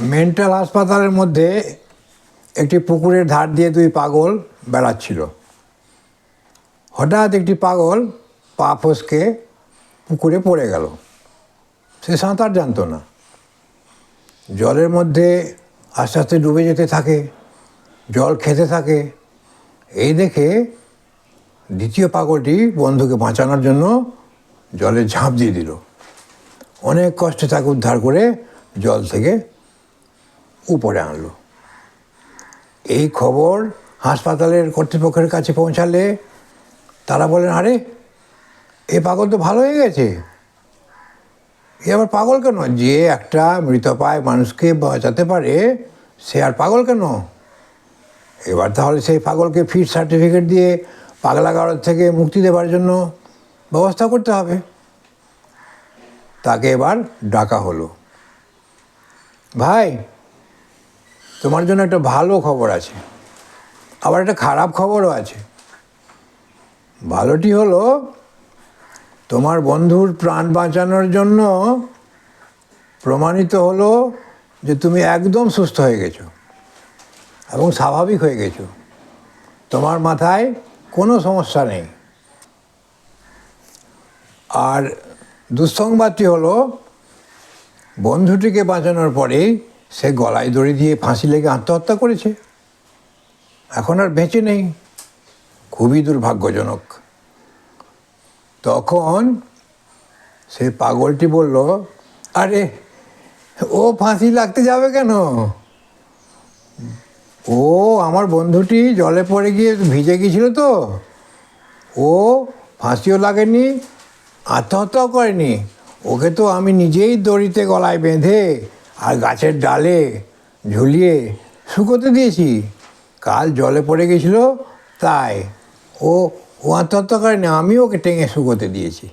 Mental হাসপাতালের মধ্যে একটি পুকুরের ধার দিয়ে দুই পাগল বেড়াচ্ছিল। হঠাৎ একটি পাগল পা ফসকে পুকুরে পড়ে গেল। সে সাঁতার জানতো না। জলের মধ্যে আস্তে আস্তে ডুবে যেতে থাকে, জল খেতে থাকে। এই দেখে দ্বিতীয় পাগলটি বন্ধুকে বাঁচানোর জন্য জলে ঝাঁপ দিয়ে দিল। অনেক কষ্টে তাকে উদ্ধার করে জল থেকে উপরে আনলো। এই খবর হাসপাতালের কর্তৃপক্ষের কাছে পৌঁছালে তারা বলেন, আরে, এ পাগল তো ভালো হয়ে গেছে। এ আবার পাগল কেন? যে একটা মৃতপায় মানুষকে বাঁচাতে পারে, সে আর পাগল কেন? এবার তাহলে সেই পাগলকে ফিট সার্টিফিকেট দিয়ে পাগলাগারদ থেকে মুক্তি দেবার জন্য ব্যবস্থা করতে হবে। তাকে এবার ডাকা হলো। ভাই তোমার জন্য একটা ভালো খবর আছে। আবার একটা খারাপ খবরও আছে। ভালোটি হলো, তোমার বন্ধুর প্রাণ বাঁচানোর জন্য প্রমাণিত হলো যে তুমি একদম সুস্থ হয়ে গেছো এবং স্বাভাবিক হয়ে গেছো। তোমার মাথায় কোনো সমস্যা নেই। আর দুঃসংবাদটি হলো, বন্ধুটিকে বাঁচানোর পরেই সে গলায় দড়ি দিয়ে ফাঁসি লেগে আত্মহত্যা করেছে। এখন আর বেঁচে নেই। খুবই দুর্ভাগ্যজনক। তখন সে পাগলটি বলল, আরে, ও ফাঁসি লাগতে যাবে কেন? ও, আমার বন্ধুটি জলে পড়ে গিয়ে ভিজে গিয়েছিল তো। ও ফাঁসিও লাগেনি, আত্মহত্যাও করেনি। ওকে তো আমি নিজেই দড়িতে গলায় বেঁধে আর গাছের ডালে ঝুলিয়ে শুকোতে দিয়েছি। কাল জলে পড়ে গেছিল, তাই ও ও আত্মহত্যা করেনি আমি ওকে টেঙে শুকোতে দিয়েছি।